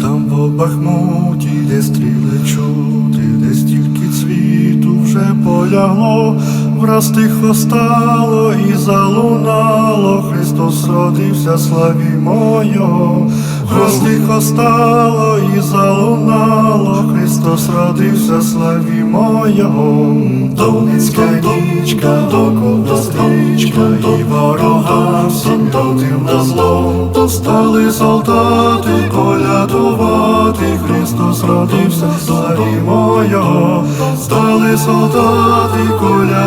Там в Бахмуті, де стріли де стільки цвіту вже полягло, враз тихо стало і залунало, Христос родився, славімо Його, враз тихо стало і залунало, Христос родився, славімо Його, Донецька нічка, докуда стрічка, і ворогам всім лютим на зло, Постали солдати колядувати, Христос родився, славімо Його. Стали солдати колядувати,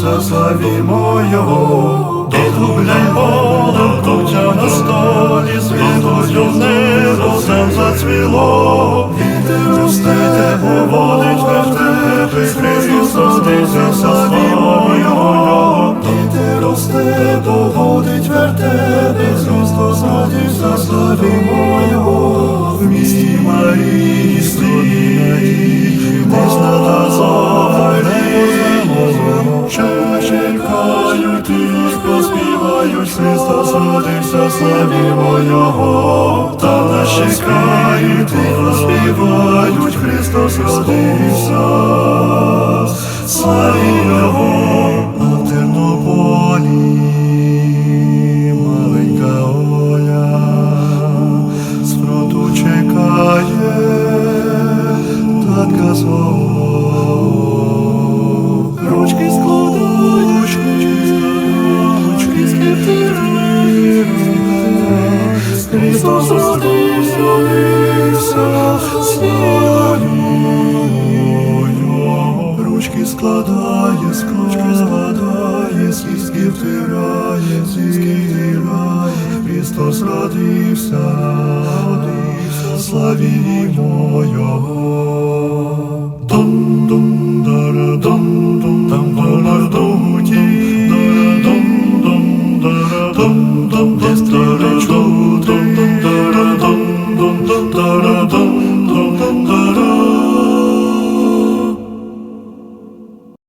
славімо Його. Підгубляй волем, кутя на столі, світою в небо всем зацвіло. Вітер росте, поводить вертепи, Христос родився, славімо Його. Вітер росте, поводить вертепи, Христос родився, славімо Його. В місті Марії Христос родився, славімо Його. Та наші чекають, тихо співають, Христос родився, славі Його на Тернополі. Христос родився, родився. Ручки складає, ручки складає, слізки втирає, слізки втирає. Христос родився, славімо Його.